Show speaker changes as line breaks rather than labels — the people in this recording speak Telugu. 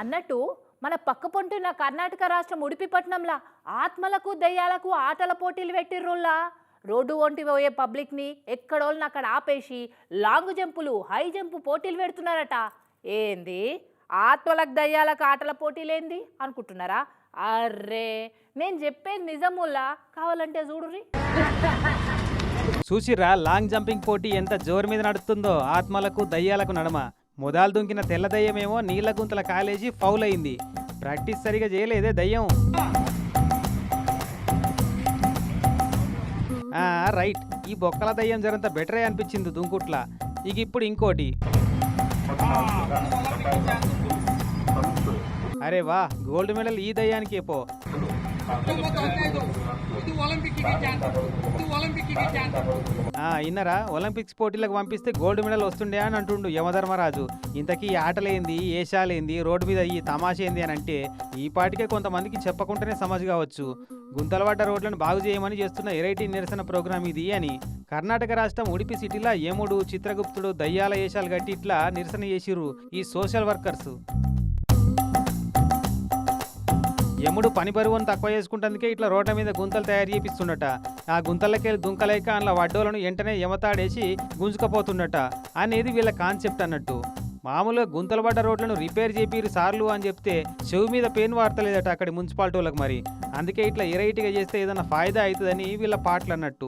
అన్నట్టు మన పక్క పొంటున్న కర్ణాటక రాష్ట్రం ఉడిపిపట్నంలా ఆత్మలకు దయ్యాలకు ఆటల పోటీలు పెట్టిర్రుల్లా. రోడ్డు ఒంటి పోయే పబ్లిక్ని ఎక్కడోళ్ళని అక్కడ ఆపేసి లాంగ్ జంపులు హై జంపు పోటీలు పెడుతున్నారట. ఏంది? ఆత్మలకు దయ్యాలకు ఆటల పోటీలేంది అనుకుంటున్నారా? అర్రే నేను చెప్పేది నిజముల్లా? కావాలంటే చూడుర్రి.
చూసిరా లాంగ్ జంపింగ్ పోటీ ఎంత జోరు మీద నడుస్తుందో ఆత్మలకు దయ్యాలకు నడమ. మొదలు దుంకిన తెల్ల దయ్యమేమో నీళ్ళ గుంతల కాలేజీ ఫౌల్ అయింది ప్రాక్టీస్ సరిగా చేయలేదే దయ్యం రైట్ ఈ బొక్కల దయ్యం జరంత బెటరే అనిపించింది దుంకుట్ల ఇక ఇప్పుడు ఇంకోటి అరే వా గోల్డ్ మెడల్ ఈ దయ్యానికి పో ఇన్నరా ఒలింపిక్స్ పోటీలకు పంపిస్తే గోల్డ్ మెడల్ వస్తుండే అని అంటుండు యమధర్మరాజు. ఇంతకీ ఈ ఆటలేంది ఏషాలేంది రోడ్డు మీద ఈ తమాషేంది అని అంటే ఈ పాటికే కొంతమందికి చెప్పకుండానే సమజ్ కావచ్చు. గుంతలవాడ రోడ్లను బాగు చేయమని చేస్తున్న ఎరైటీ నిరసన ప్రోగ్రాం ఇది అని. కర్ణాటక రాష్ట్రం ఉడిపి సిటీలో ఏముడు చిత్రగుప్తుడు దయ్యాల ఏషాలు గట్టి ఇట్లా నిరసన చేసిరు ఈ సోషల్ వర్కర్స్. తమ్ముడు పని బరువును తక్కువ చేసుకుంటందుకే ఇట్లా రోడ్ల మీద గుంతలు తయారు చేపిస్తుండట. ఆ గుంతలకెళ్ళి దుంకలేక అందులో వడ్డోలను వెంటనే యమతాడేసి గుంజుకపోతుండట అనేది వీళ్ళ కాన్సెప్ట్ అన్నట్టు. మామూలుగా గుంతలు పడ్డ రోడ్లను రిపేర్ చేపిరు సార్లు అని చెప్తే చెవు మీద పెయిన్ వార్తలేదట అక్కడి మున్సిపాలిటీ వాళ్ళకి మరి. అందుకే ఇట్లా ఇరైట్గా చేస్తే ఏదైనా ఫాయిదా అవుతుందని వీళ్ళ పాటలు అన్నట్టు.